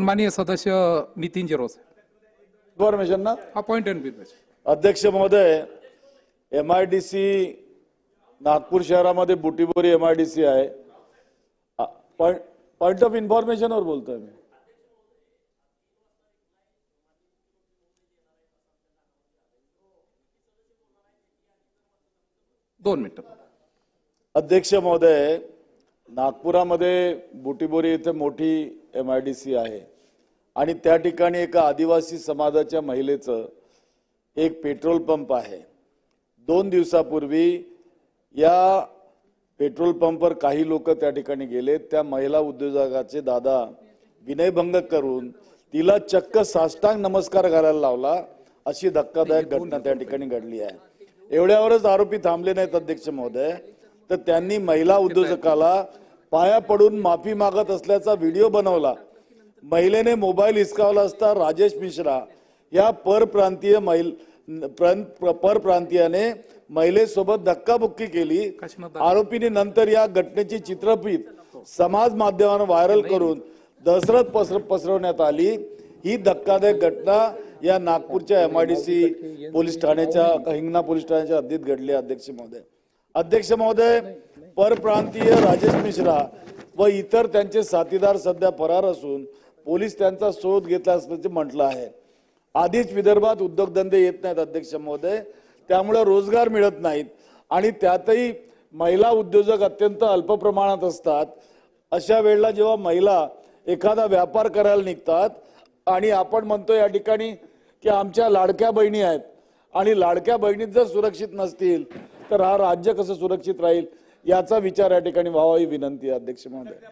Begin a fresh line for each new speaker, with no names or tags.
सन्माननीय सदस्य नितीन जिरोस
इन्फॉर्मेशन ना?
पॉइंट अँड बिल
अध्यक्ष महोदय M I D C Nagpur शहरामध्ये Butibori M I D C आहे. पॉइंट ऑफ इन्फॉर्मेशनवर बोलतोय मी.
दोन मिनिटं.
अध्यक्ष महोदय नागपुरामध्ये बुटीबोरी इथे मोठी एम आय डी सी आहे. आणि त्या ठिकाणी एका आदिवासी समाजाच्या महिलेचं एक पेट्रोल पंप आहे. दोन दिवसापूर्वी या पेट्रोल पंपवर काही लोक त्या ठिकाणी गेले. त्या महिला उद्योजकाचे दादा विनयभंग करून तिला चक्क साष्टांग नमस्कार घालायला लावला. अशी धक्कादायक घटना त्या ठिकाणी घडली आहे. एवढ्यावरच आरोपी थांबले नाहीत अध्यक्ष महोदय. तर त्यांनी महिला उद्योजकाला पाया पडून माफी मागत असल्याचा व्हिडिओ बनवला. महिलेने मोबाईल हिसकावला असता राजेश मिश्रा. या परप्रांतीय महिल प्रांत- परप्रांतीयाने महिलेसोबत धक्काबुक्की केली. आरोपीने नंतर या घटनेची चित्रफित समाज माध्यमावर व्हायरल करून दहशत पसर पसरवण्यात आली. ही धक्कादायक घटना या नागपूरच्या एमआयडीसी पोलीस ठाण्याच्या हिंगणा पोलीस ठाण्याच्या हद्दीत घडली अध्यक्ष महोदय. अध्यक्ष महोदय परप्रांतीय राजेश मिश्रा व इतर त्यांचे साथीदार सध्या फरार असून पोलीस त्यांचा शोध घेतला असल्याचे म्हटलं आहे. आधीच विदर्भात उद्योगधंदे येत नाहीत अध्यक्ष महोदय. त्यामुळे रोजगार मिळत नाहीत आणि त्यातही महिला उद्योजक अत्यंत अल्प प्रमाणात असतात. अशा वेळेला जेव्हा महिला एखादा व्यापार करायला निघतात आणि आपण म्हणतो या ठिकाणी की आमच्या लाडक्या बहिणी आहेत आणि लाडक्या बहिणीत जर सुरक्षित नसतील तर हा राज्य कसं सुरक्षित राहील? याचा विचार या ठिकाणी व्हावा ही विनंती अध्यक्ष महोदय.